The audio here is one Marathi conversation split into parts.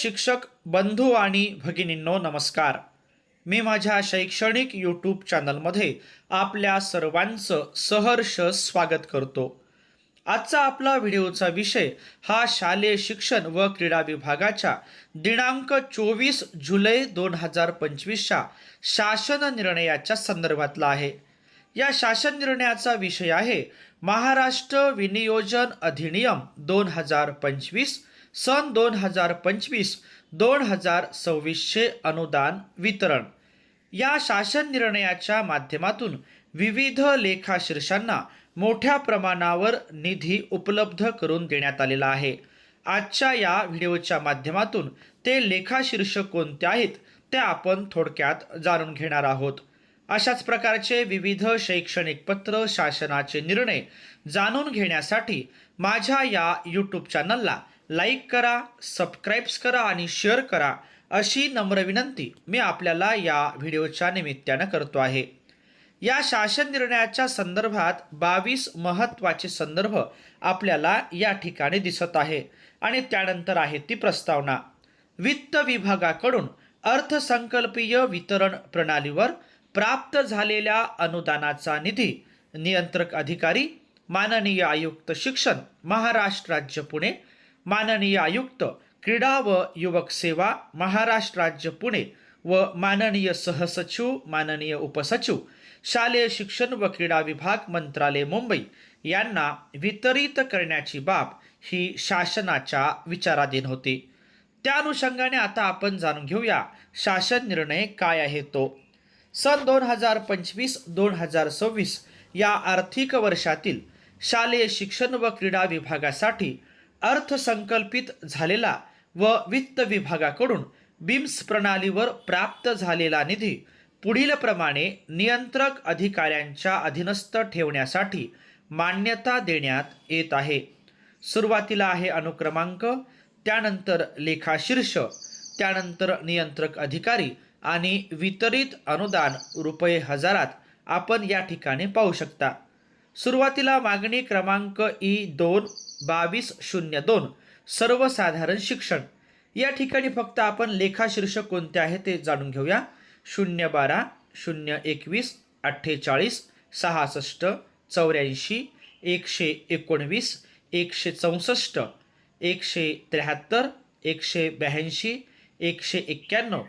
शिक्षक बंधू आणि भगिनींनो नमस्कार. मी माझ्या शैक्षणिक यूट्यूब चॅनलमध्ये आपल्या सर्वांचं सहर्ष स्वागत करतो. आजचा आपला व्हिडिओचा विषय हा शालेय शिक्षण व क्रीडा विभागाच्या दिनांक चोवीस जुलै दोन हजार पंचवीसच्या शासन निर्णयाच्या संदर्भातला आहे. या शासन निर्णयाचा विषय आहे महाराष्ट्र विनियोजन अधिनियम दोन हजार पंचवीस सन दोन हजार पंचवीस दोन हजार सव्वीसचे अनुदान वितरण. या शासन निर्णयाच्या माध्यमातून विविध लेखाशीर्षांना मोठ्या प्रमाणावर निधी उपलब्ध करून देण्यात आलेला आहे. आजच्या या व्हिडिओच्या माध्यमातून ते लेखाशीर्ष कोणते आहेत ते आपण थोडक्यात जाणून घेणार आहोत. अशाच प्रकारचे विविध शैक्षणिक पत्र शासनाचे निर्णय जाणून घेण्यासाठी माझ्या या यूट्यूब चॅनलला लाईक करा सबस्क्राईब्स करा आणि शेअर करा अशी नम्र विनंती मी आपल्याला या व्हिडिओच्या निमित्तानं करतो आहे. या शासन निर्णयाच्या संदर्भात बावीस महत्त्वाचे संदर्भ आपल्याला या ठिकाणी दिसत आहे आणि त्यानंतर आहे ती प्रस्तावना. वित्त विभागाकडून अर्थसंकल्पीय वितरण प्रणालीवर प्राप्त झालेल्या अनुदानाचा निधी नियंत्रक अधिकारी माननीय आयुक्त शिक्षण महाराष्ट्र राज्य पुणे माननीय आयुक्त क्रीडा व युवक सेवा महाराष्ट्र राज्य पुणे व माननीय सहसचिव माननीय उपसचिव शालेय शिक्षण व क्रीडा विभाग मंत्रालय मुंबई यांना वितरित करण्याची बाब ही शासनाच्या विचाराधीन होती. त्या अनुषंगाने आता आपण जाणून घेऊया शासन निर्णय काय आहे तो. सन दोन हजार पंचवीस दोन हजार सव्वीस या आर्थिक वर्षातील शालेय शिक्षण व क्रीडा विभागासाठी अर्थसंकल्पित झालेला व वित्त विभागाकडून बिम्स प्रणालीवर प्राप्त झालेला निधी पुढील प्रमाणे नियंत्रक अधिकाऱ्यांच्या अधीनस्थ ठेवण्यासाठी मान्यता देण्यात येत आहे. सुरुवातीला आहे अनुक्रमांक त्यानंतर लेखाशीर्ष त्यानंतर नियंत्रक अधिकारी आणि वितरित अनुदान रुपये हजारात आपण या ठिकाणी पाहू शकता. सुरुवातीला मागणी क्रमांक ई दोन बावीस शून्य दोन. सर्वसाधारण शिक्षण. या ठिकाणी फक्त आपण लेखाशीर्षक कोणते आहे ते जाणून घेऊया. शून्य बारा शून्य एकवीस अठ्ठेचाळीस सहासष्ट चौऱ्याऐंशी एकशे एकोणवीस एकशे चौसष्ट एकशे त्र्याहत्तर एकशे ब्याऐंशी एकशे एक्क्याण्णव.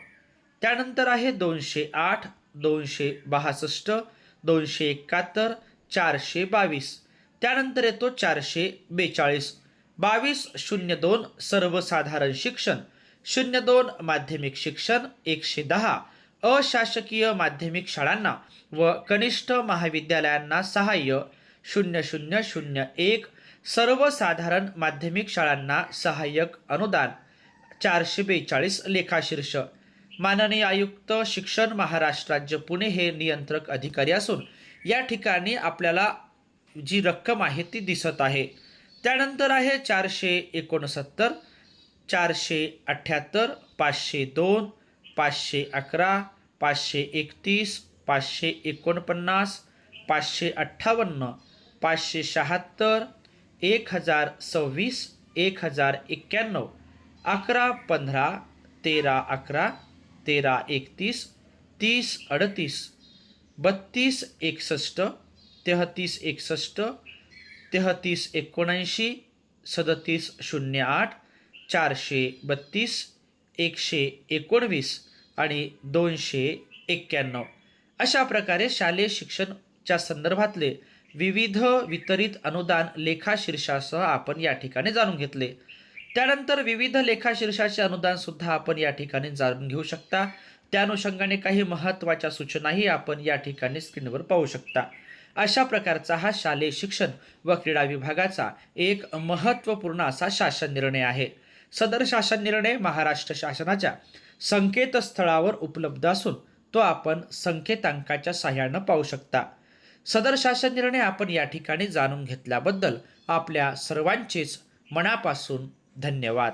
त्यानंतर आहे दोनशे आठ दोनशे बासष्ट दोनशे एकाहत्तर चारशे बावीस. त्यानंतर येतो चारशे बेचाळीस. बावीस शून्य दोन सर्वसाधारण शिक्षण. शून्य दोन माध्यमिक शिक्षण एकशे दहा. अशासकीय माध्यमिक शाळांना व कनिष्ठ महाविद्यालयांना सहाय्य. शून्य शून्य शून्य एक सर्वसाधारण माध्यमिक शाळांना सहाय्यक अनुदान. चारशे बेचाळीस लेखाशीर्ष. माननीय आयुक्त शिक्षण महाराष्ट्र राज्य पुणे हे नियंत्रक अधिकारी असून या ठिकाणी आपल्याला जी रक्कम आहे ती दिसत आहे. त्यानंतर आहे चारशे एकोणसत्तर चारशे अठ्ठ्याहत्तर पाचशे दोन पाचशे अकरा पाचशे एकतीस पाचशे एकोणपन्नास पाचशे अठ्ठावन्न पाचशे शहात्तर एक हजार सव्वीस एक हजार एक्क्याण्णव अकरा पंधरा तेरा अकरा तेरा एकतीस तीस अडतीस बत्तीस एकसष्ट तेहतीस एकसष्ट तेहतीस एकोणऐंशी सदतीस शून्य आठ चारशे बत्तीस एकशे एकोणवीस आणि दोनशे एक्क्याण्णव. अशा प्रकारे शालेय शिक्षणच्या संदर्भातले विविध वितरित अनुदान लेखाशीर्षासह आपण या ठिकाणी जाणून घेतले. त्यानंतर विविध लेखाशीर्षाचे अनुदानसुद्धा आपण या ठिकाणी जाणून घेऊ शकता. त्या अनुषंगाने काही महत्त्वाच्या सूचनाही आपण या ठिकाणी स्क्रीनवर पाहू शकता. अशा प्रकारचा हा शालेय शिक्षण व क्रीडा विभागाचा एक महत्त्वपूर्ण असा शासन निर्णय आहे. सदर शासन निर्णय महाराष्ट्र शासनाच्या संकेतस्थळावर उपलब्ध असून तो आपण संकेतांकाच्या सहाय्यानं पाहू शकता. सदर शासन निर्णय आपण या ठिकाणी जाणून घेतल्याबद्दल आपल्या सर्वांचेच मनापासून धन्यवाद.